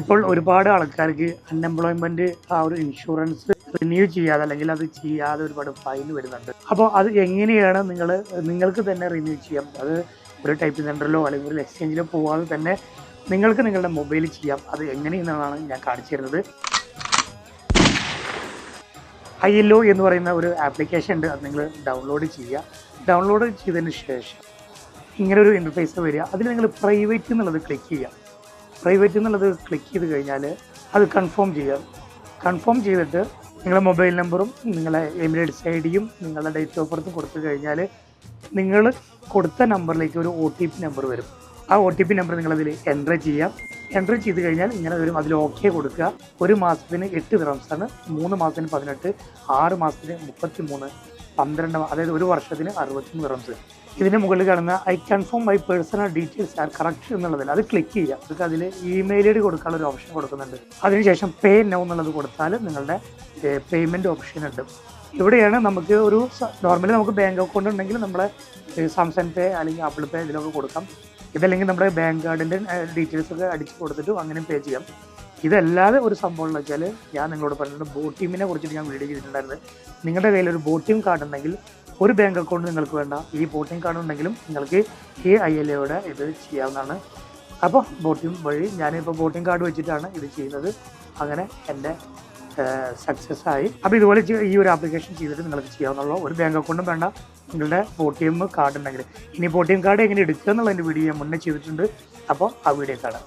ഇപ്പോൾ ഒരുപാട് ആൾക്കാർക്ക് അൺഎംപ്ലോയ്മെന്റ് ആ ഒരു ഇൻഷുറൻസ് റിന്യൂ ചെയ്യാതെ അല്ലെങ്കിൽ അത് ചെയ്യാതെ ഒരുപാട് ഫൈൻ വരുന്നുണ്ട്. അപ്പോൾ അത് എങ്ങനെയാണ് നിങ്ങൾ നിങ്ങൾക്ക് തന്നെ റിന്യൂ ചെയ്യാം? അത് ഒരു ടൈപ്പ് സെന്ററിലോ അല്ലെങ്കിൽ ഒരു എക്സ്ചേഞ്ചിലോ പോകാതെ തന്നെ നിങ്ങൾക്ക് നിങ്ങളുടെ മൊബൈലിൽ ചെയ്യാം. അത് എങ്ങനെയെന്നാണ് ഞാൻ കാണിച്ചു തരുന്നത്. ഐ എൽ ഒ എന്ന് പറയുന്ന ഒരു ആപ്ലിക്കേഷൻ ഉണ്ട്. അത് നിങ്ങൾ ഡൗൺലോഡ് ചെയ്യുക. ഡൗൺലോഡ് ചെയ്തതിന് ശേഷം ഇങ്ങനെ ഒരു ഇന്റർഫേസ് വരിക. അതിൽ നിങ്ങൾ പ്രൈവറ്റ് എന്നുള്ളത് ക്ലിക്ക് ചെയ്യുക. പ്രൈവറ്റ് എന്നുള്ളത് ക്ലിക്ക് ചെയ്ത് കഴിഞ്ഞാൽ അത് കൺഫേം ചെയ്യാം. കൺഫേം ചെയ്തിട്ട് നിങ്ങളുടെ മൊബൈൽ നമ്പറും നിങ്ങളെ എമിറേറ്റ്സ് ഐ ഡിയും നിങ്ങളുടെ ഡേറ്റ് ഓഫ് ബർത്ത് കൊടുത്തു കഴിഞ്ഞാൽ നിങ്ങൾ കൊടുത്ത നമ്പറിലേക്ക് ഒരു ഒ ടി പി നമ്പർ വരും. ആ ഒ ടി പി നമ്പർ നിങ്ങളതിൽ എന്റർ ചെയ്യാം. എന്റർ ചെയ്ത് കഴിഞ്ഞാൽ ഇങ്ങനെ വരും. അതിൽ ഓക്കെ കൊടുക്കുക. ഒരു മാസത്തിന് എട്ട് ആണ്. മൂന്ന് മാസത്തിന് പതിനെട്ട് ആറ് മാസത്തിന് മുപ്പത്തി മൂന്ന് പന്ത്രണ്ട് അതായത് ഒരു വർഷത്തിന് അറുപത്തിമൂന്ന് റൺസ് ഇതിന് മുകളിൽ കാണുന്ന I confirm my personal details are correct എന്നുള്ളതിൽ അത് ക്ലിക്ക് ചെയ്യുക. നിങ്ങൾക്ക് അതിൽ ഇമെയിൽ ഐ ഡി കൊടുക്കാനുള്ള ഒരു ഓപ്ഷൻ കൊടുക്കുന്നുണ്ട്. അതിനുശേഷം പേ നൗ എന്നുള്ളത് കൊടുത്താൽ നിങ്ങളുടെ പേയ്മെന്റ് ഓപ്ഷൻ ഉണ്ട്. ഇവിടെയാണ് നമുക്ക് ഒരു നോർമലി നമുക്ക് ബാങ്ക് അക്കൗണ്ട് ഉണ്ടെങ്കിൽ നമ്മൾ സാംസങ് പേ അല്ലെങ്കിൽ ആപ്പിൾ പേ ഇതിലൊക്കെ കൊടുക്കാം. ഇതല്ലെങ്കിൽ നമ്മുടെ ബാങ്ക് കാർഡിന്റെ ഡീറ്റെയിൽസ് ഒക്കെ അടിച്ച് കൊടുത്തിട്ട് അങ്ങനെ പേ ചെയ്യാം. ഇതല്ലാതെ ഒരു സംഭവം എന്ന് വെച്ചാൽ ഞാൻ നിങ്ങളോട് പറഞ്ഞിട്ടുണ്ട് ബോട്ടിമിനെ ടീമിനെ കുറിച്ചിട്ട് ഞാൻ വീഡിയോ ചെയ്തിട്ടുണ്ടായിരുന്നു. നിങ്ങളുടെ കയ്യിൽ ഒരു ബോട്ട് കാർഡ് ഉണ്ടെങ്കിൽ ഒരു ബാങ്ക് അക്കൗണ്ട് നിങ്ങൾക്ക് വേണ്ട. ഈ ബോട്ടിംഗ് കാർഡ് ഉണ്ടെങ്കിലും നിങ്ങൾക്ക് ഈ ഐ എൽ എയുടെ ഇത് ചെയ്യാവുന്നതാണ്. അപ്പോൾ ബോട്ടിംഗ് വഴി ഞാനിപ്പോൾ ബോട്ടിംഗ് കാർഡ് വെച്ചിട്ടാണ് ഇത് ചെയ്യുന്നത്. അങ്ങനെ എന്റെ സക്സസ് ആയി. അപ്പോൾ ഇതുപോലെ ഈ ഒരു ആപ്ലിക്കേഷൻ ചെയ്തിട്ട് നിങ്ങൾക്ക് ചെയ്യാവുന്നുള്ളൂ ഒരു ബാങ്ക് അക്കൗണ്ടും വേണ്ട. നിങ്ങളുടെ ബോട്ടിയം കാർഡ് ഉണ്ടെങ്കിൽ. ഇനി ബോട്ടിയം കാർഡ് എങ്ങനെ എടുക്കുക എന്നുള്ളതിന്റെ വീഡിയോ ഞാൻ മുന്നേ ചെയ്തിട്ടുണ്ട്. അപ്പോൾ ആ വീഡിയോ കാണാം.